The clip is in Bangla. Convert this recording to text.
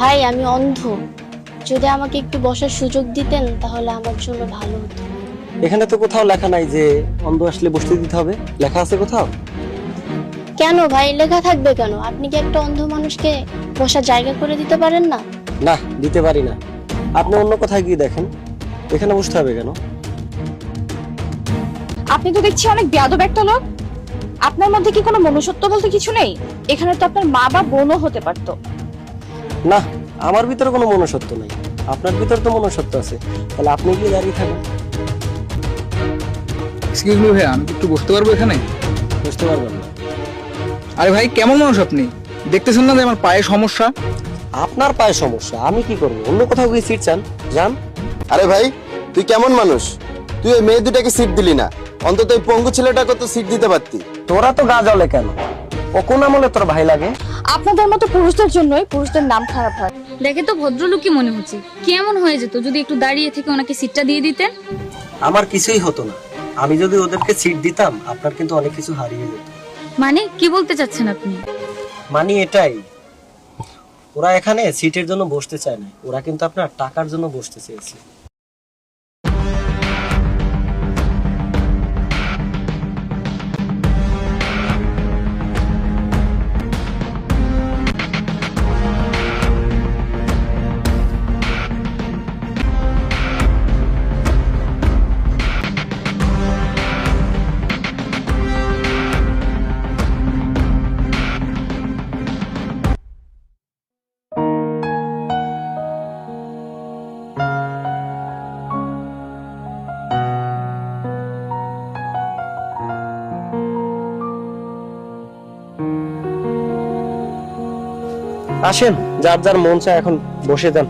ভাই আমি অন্ধ। যদি আমাকে একটু বসার সুযোগ দিতেন তাহলে আমার জন্য ভালো হতো। এখানে তো কোথাও লেখা নাই যে অন্ধ আসলে বসতে দিতে হবে। লেখা আছে কোথাও? কেন ভাই? লেখা থাকবে কেন? আপনি কি একটা অন্ধ মানুষকে বসার জায়গা করে দিতে পারেন না? না দিতে পারি না। আপনি অন্য কোথায় গিয়ে দেখেন? এখানে বসতে হবে কেন? আপনি তো দেখছি অনেক বেয়াদব একটা লোক। আপনার মধ্যে কি কোনো মনুষ্যত্ব বলতে কিছু নেই? এখানে তো আপনার মা বা বোনও হতে পারতো। না আমার ভিতরে কোনো মনুষ্যত্ব নেই। আপনার ভিতরে তো মনুষ্যত্ব আছে। তাহলে আপনি গিয়ে দাঁড়িয়ে থাকেন এক্সকিউজ মি ভাইয়া আমি কি একটু বসতে পারব এখানে? বুঝতে পারবেন না। আরে ভাই কেমন মানুষ আপনি? দেখতেছেন না যে আমার পায়ে সমস্যা? আপনার পায়ে সমস্যা আমি কি করব? অন্য কোথাও গিয়ে সিট চান? যান। আরে ভাই তুই কেমন মানুষ? তুই ওই মেয়ে দুটাকে সিট দিলি না। অন্তত ওই পঙ্গু ছেলেটাকে তো সিট দিতে পারতি। তোরা তো গা জলে কেন? ও কোন আমলে তোর ভাই লাগে? আপনাদের মতো পুরুষদের জন্যই পুরুষদের নাম খারাপ হয়। দেখে তো ভদ্রলোকই মনে হচ্ছে। কেমন হয়ে যেত যদি একটু দাঁড়িয়ে থেকে ওনাকে সিটটা দিয়ে দিতেন? আমার কিছুই হতো না। আমি যদি ওদেরকে সিট দিতাম আপনার কিন্তু অনেক কিছু হারিয়ে যেত। মানে কি বলতে চাচ্ছেন আপনি? মানে এটাই ওরা এখানে সিটের জন্য বসতে চায় না। ওরা কিন্তু আপনার টাকার জন্য বসতে চেয়েছে। আসেন যার যার মন চায় এখন বসে যান।